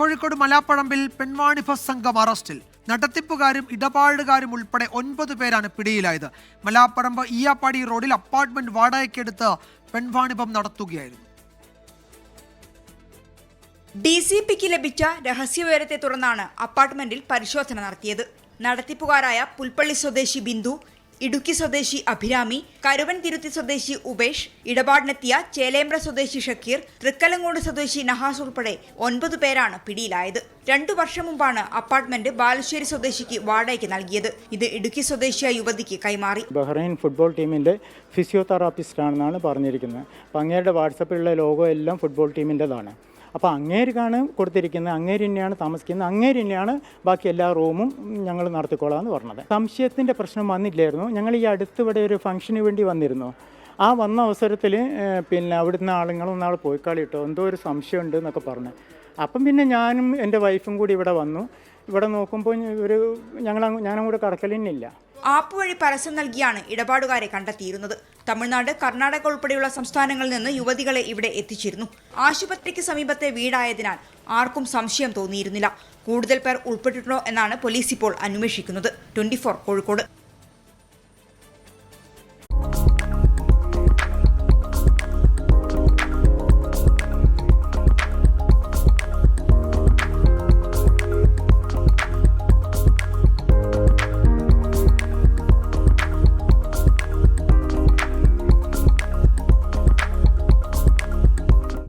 കോഴിക്കോട് മലാപ്പഴമ്പിൽ പെൺവാണിഭ സംഘം അറസ്റ്റിൽ. നടത്തിപ്പുകാരും ഇടപാടുകാരും ഉൾപ്പെടെ ഒൻപത് പേരാണ് പിടിയിലായത്. മലാപ്പറമ്പ് ഈയാപ്പാടി റോഡിൽ അപ്പാർട്ട്മെന്റ് വാടകയ്ക്കെടുത്ത് പെൺവാണിഭം നടത്തുകയായിരുന്നു. ഡി സി പിക്ക് ലഭിച്ച രഹസ്യവിവരത്തെ തുടർന്നാണ് അപ്പാർട്ട്മെന്റിൽ പരിശോധന നടത്തിയത്. നടത്തിപ്പുകാരായ പുൽപ്പള്ളി സ്വദേശി ബിന്ദു ഇടുക്കി സ്വദേശി അഭിരാമി കരുവൻ തിരുത്തി സ്വദേശി ഉപേഷ് ഇടപാടിനെത്തിയ ചേലേമ്പ്ര സ്വദേശി ഷക്കീർ തൃക്കലങ്ങോട് സ്വദേശി നഹാസ് ഉൾപ്പെടെ ഒൻപത് പേരാണ് പിടിയിലായത്. രണ്ടു വർഷം മുമ്പാണ് അപ്പാർട്ട്മെന്റ് ബാലുശ്ശേരി സ്വദേശിക്ക് വാടകയ്ക്ക് നൽകിയത്. ഇത് ഇടുക്കി സ്വദേശിയായ യുവതിക്ക് കൈമാറി. ബഹ്റൈൻ ഫുട്ബോൾ ടീമിന്റെ ഫിസിയോതെറാപ്പിസ്റ്റ് ആണെന്നാണ് പറഞ്ഞിരിക്കുന്നത് അങ്ങയുടെ വാട്സപ്പിലുള്ള ലോഗോ എല്ലാം ഫുട്ബോൾ ടീമിന്റെതാണ് അപ്പോൾ അങ്ങേരിക്കാണ് കൊടുത്തിരിക്കുന്നത് അങ്ങേര് തന്നെയാണ് താമസിക്കുന്നത് അങ്ങേര് തന്നെയാണ് ബാക്കി എല്ലാ റൂമും ഞങ്ങൾ നടത്തിക്കോളാം എന്ന് പറഞ്ഞത്. സംശയത്തിന്റെ പ്രശ്നം വന്നില്ലായിരുന്നു. ഞങ്ങൾ ഈ അടുത്തിവിടെ ഒരു ഫംഗ്ഷന് വേണ്ടി വന്നിരുന്നു. ആ വന്ന അവസരത്തിൽ പിന്നെ അവിടുന്ന് ആളുങ്ങളൊന്നാൾ ഒന്നാൾ പോയി കളിട്ടോ എന്തോ ഒരു സംശയമുണ്ട് എന്നൊക്കെ പറഞ്ഞു. അപ്പം പിന്നെ ഞാനും എന്റെ വൈഫും കൂടി ഇവിടെ വന്നു. ഇവിടെ നോക്കുമ്പോൾ ഒരു ഞങ്ങൾ ഞാനങ്ങോട്ട് കടക്കലിനില്ല. ആപ്പ് വഴി പരസ്യം നൽകിയാണ് ഇടപാടുകാരെ കണ്ടെത്തിയിരുന്നത്. തമിഴ്നാട് കർണാടക ഉൾപ്പെടെയുള്ള സംസ്ഥാനങ്ങളിൽ നിന്ന് യുവതികളെ ഇവിടെ എത്തിച്ചിരുന്നു. ആശുപത്രിക്ക് സമീപത്തെ വീടായതിനാൽ ആർക്കും സംശയം തോന്നിയിരുന്നില്ല. കൂടുതൽ പേർ ഉൾപ്പെട്ടിട്ടുണ്ടോ എന്നാണ് പോലീസ് ഇപ്പോൾ അന്വേഷിക്കുന്നത്. ട്വന്റി കോഴിക്കോട്.